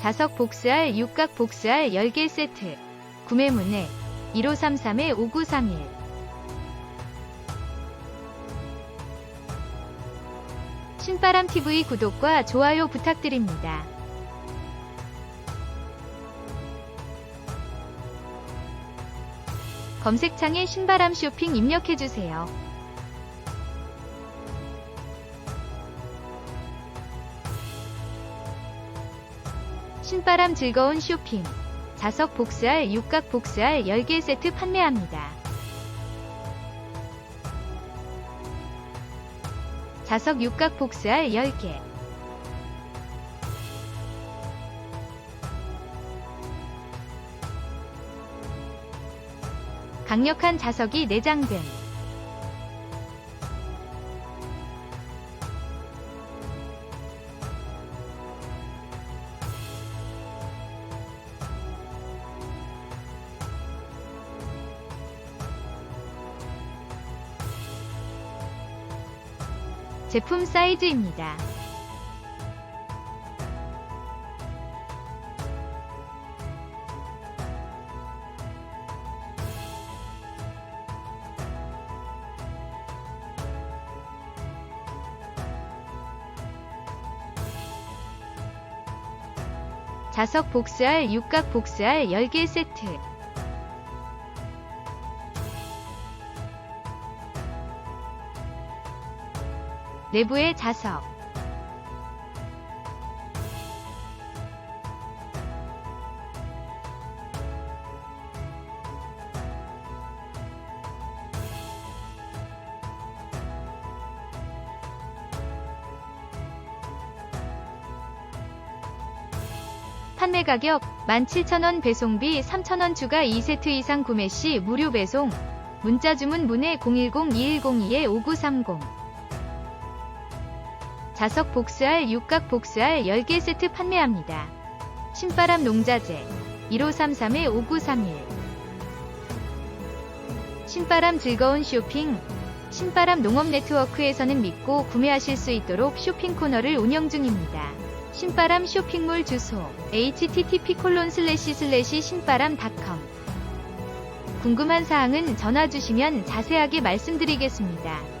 자석 복스알 육각 복스알 10개 세트. 구매 문의 1533-5931 신바람TV 구독과 좋아요 부탁드립니다. 검색창에 신바람 쇼핑 입력해주세요. 신바람 즐거운 쇼핑. 자석 복스알 육각 복스알 10개 세트 판매합니다. 자석 육각 복스알 10개. 강력한 자석이 내장된 제품 사이즈입니다. 자석 복스알 육각 복스알 10개 세트 내부의 자석. 판매 가격 17,000원 배송비 3,000원 추가 2세트 이상 구매 시 무료 배송. 문자 주문 문의 010-2102-5930 자석 복스알 육각 복스알 10개 세트 판매합니다. 신바람 농자재 1533-5931 신바람 즐거운 쇼핑 신바람 농업 네트워크에서는 믿고 구매하실 수 있도록 쇼핑 코너를 운영 중입니다. 신바람 쇼핑몰 주소 http 신바람닷컴 궁금한 사항은 전화 주시면 자세하게 말씀드리겠습니다.